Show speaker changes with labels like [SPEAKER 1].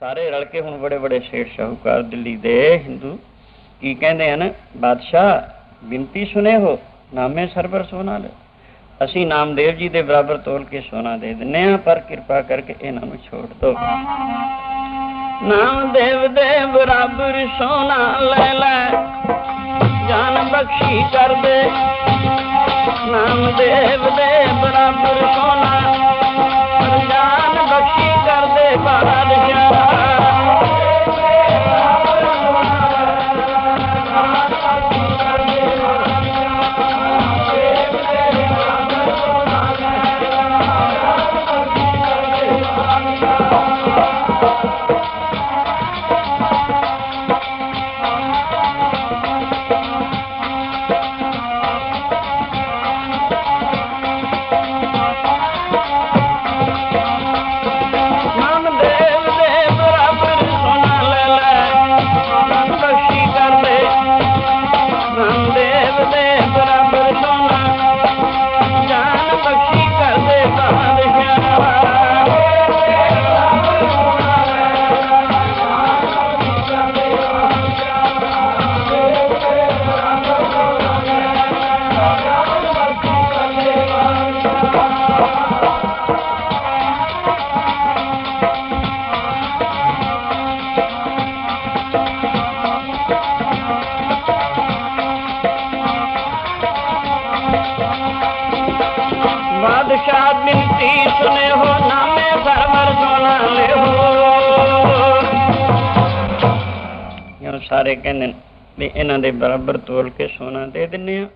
[SPEAKER 1] ਸਾਰੇ ਰਲ ਕੇ ਹੁਣ ਬੜੇ ਬੜੇ ਸੇਠ ਸ਼ਾਹੂਕਾਰ ਦਿੱਲੀ ਦੇ ਹਿੰਦੂ ਕੀ ਕਹਿੰਦੇ ਹਨ? ਬਾਦਸ਼ਾਹ ਬਿੰਤੀ ਸੁਨੇ ਹੋ, ਨਾਮੇ ਸਰਬਰ ਸੋਨਾ ਲੈ। ਅਸੀਂ ਨਾਮਦੇਵ ਜੀ ਦੇ ਬਰਾਬਰ ਤੋਲ ਕੇ ਸੋਨਾ ਦੇ ਦਿੰਨੇ ਆ ਪਰ ਕਿਰਪਾ ਕਰਕੇ ਇਹਨਾਂ ਨੂੰ ਛੋੜ ਦਿਓ। ਨਾਮਦੇਵ ਦੇ ਬਰਾਬਰ ਸੋਨਾ ਲੈ ਲੈ, ਜਾਨ ਬਖਸ਼ੀ ਕਰ ਦੇ। ਨਾਮਦੇਵ ਦੇ ਬਰਾਬਰ ਬਾਦਸ਼ਾਹ ਬਿਨਤੀ ਸੁਨੇ ਹੋ ਨਾਮੇ ਸਰਵਰ ਸੋਨਾ ਲਿਓ ਯਾਰ ਸਾਰੇ ਕਹਿੰਦੇ ਨੇ ਵੀ ਇਹਨਾਂ ਦੇ ਬਰਾਬਰ ਤੋਲ ਕੇ ਸੋਨਾ ਦੇ ਦਿੰਨੇ ਆ